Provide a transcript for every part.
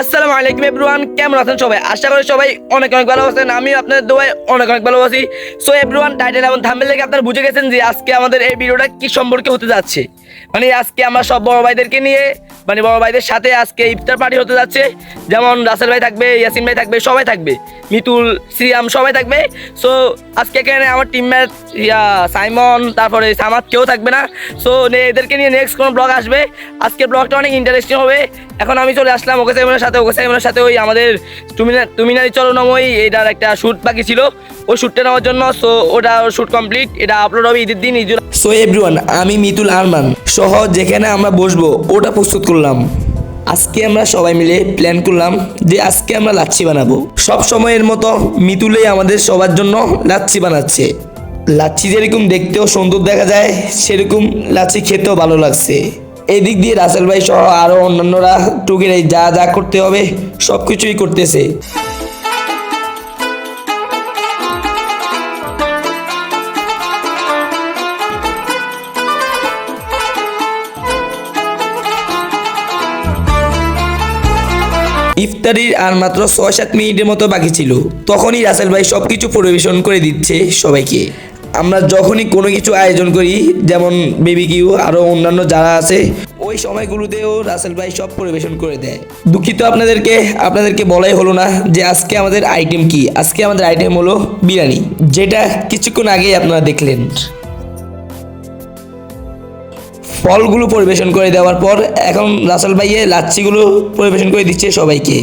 আসসালামু আলাইকুম এভরিওয়ান, কেমন আছেন সবাই? আশা করি সবাই অনেক অনেক ভালো আছেন আমি আপনাদের দোয়ায় অনেক অনেক ভালো আছি। সো এভরিওয়ান টাইটেল এবং থাম্বনেল দেখে আপনারা বুঝে গেছেন যে আজকে আমাদের এই ভিডিওটা কি সম্পর্কে হতে যাচ্ছে। মানে আজকে আমরা সব বড় ভাইদেরকে নিয়ে মানে বড় ভাইদের সাথে আজকে ইফতার পার্টি হতে যাচ্ছে। যেমন রাসেল ভাই থাকবে, ইয়াসিন ভাই থাকবে, সবাই থাকবে। মিতুল সিয়াম সবাই থাকবে। সো আজকে এখানে আমার টিমমেট ইয়া, সাইমন, তারপরে সামাদ কেউ থাকবে না। সো এদেরকে নিয়ে নেক্সট কোনো ব্লগ আসবে। আজকের ব্লগটা অনেক ইন্টারেস্টিং হবে। এখন আমি চলে আসলাম ওকে সাইমনের সাথে। ওকে সাইমনের সাথে ওই আমাদের তুমিনা তুমিনারি চলনময় এটার একটা শ্যুট বাকি ছিল। ওই শ্যুটটা নেওয়ার জন্য সো ওটা শ্যুট কমপ্লিট এটা আপলোড হবে ঈদের দিন ঈদের সো এভরিওয়ান আমি মিতুল আরমান। সহ, যেখানে আমরা বসবো, ওটা প্রস্তুত করলাম। আজকে আমরা সবাই মিলে প্ল্যান করলাম যে আজকে আমরা লাচ্ছি বানাবো। সব সময়ের মতো মিতুলেই আমাদের সবার জন্য লাচ্ছি বানাচ্ছে। লাচ্ছি যেরকম দেখতেও সুন্দর দেখা যায়, সেরকম লাচ্ছি খেতেও ভালো লাগছে। এদিক দিয়ে রাসেল ভাই সহ আরও অন্যান্যরা টুকিরাই যা যা করতে হবে সব কিছুই করতেছে। ইফতারির আর মাত্র ছয় সাত মিনিটের মতো বাকি ছিল। তখনই রাসেল ভাই সব কিছু পরিবেশন করে দিচ্ছে সবাইকে। আমরা যখনই কোনো কিছু আয়োজন করি, যেমন বেবি কিউ আরও অন্যান্য যারা আছে, ওই সময়গুলোতেও রাসেল ভাই সব পরিবেশন করে দেয়। দুঃখিত আপনাদেরকে আপনাদেরকে বলাই হলো না যে আজকে আমাদের আইটেম কি। আজকে আমাদের আইটেম হলো বিরিয়ানি, যেটা কিছুক্ষণ আগেই আপনারা দেখলেন। ফলগুলো পরিবেশন করে দেওয়ার পর এখন রাসেল ভাইয়ে লাচ্ছিগুলো পরিবেশন করে দিচ্ছে সবাইকে।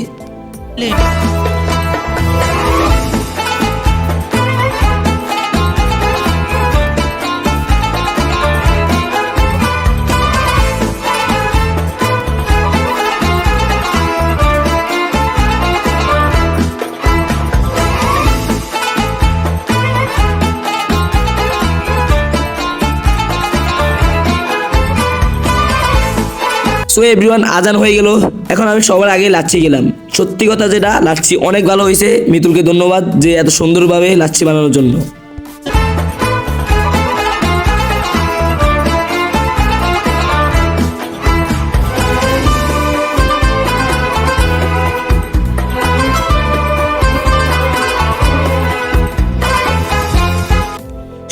সো এভরিওয়ান আজান হয়ে গেল। এখন আমি সবার আগে লাচ্ছি গেলাম। সত্যি কথা যেটা, লাচ্ছি অনেক ভালো হয়েছে। মিতুলকে ধন্যবাদ যে এত সুন্দরভাবে লাচ্ছি বানানোর জন্য।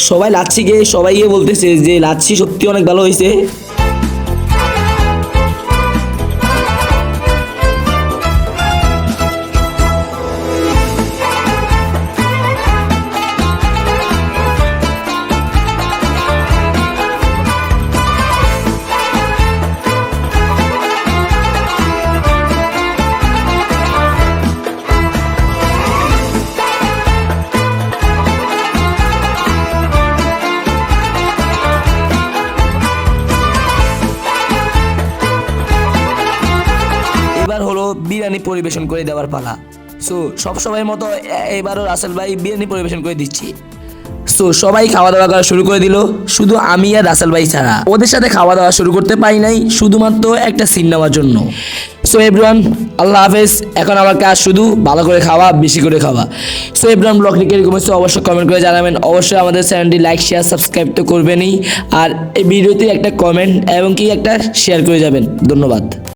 সবাই লাচ্ছি গিয়ে সবাই গিয়ে বলতেছে যে, লাচ্ছি সত্যি অনেক ভালো হয়েছে। বিরিয়ানি পরিবেশন করে দেওয়ার পালা। সো সব সময়ের মতো এবারও রাসেল ভাই বিরিয়ানি পরিবেশন করে দিচ্ছি। সো সবাই খাওয়া দাওয়া করা শুরু করে দিল। শুধু আমি আর রাসেল ভাই ছাড়া। ওদের সাথে খাওয়া দাওয়া শুরু করতে পারি নাই, শুধুমাত্র একটা সিন নেওয়ার জন্য। সো এভরিওয়ান আল্লাহ হাফেজ। এখন আমার কাজ শুধু ভালো করে খাওয়া, বেশি করে খাওয়া। সো এভরিওয়ান ব্লগ নিয়ে কীরকম হচ্ছে অবশ্যই কমেন্ট করে জানাবেন। অবশ্যই আমাদের চ্যানেলটি লাইক শেয়ার সাবস্ক্রাইব তো করবেনই। আর এই ভিডিওতে একটা কমেন্ট এবং কি একটা শেয়ার করে যাবেন। ধন্যবাদ।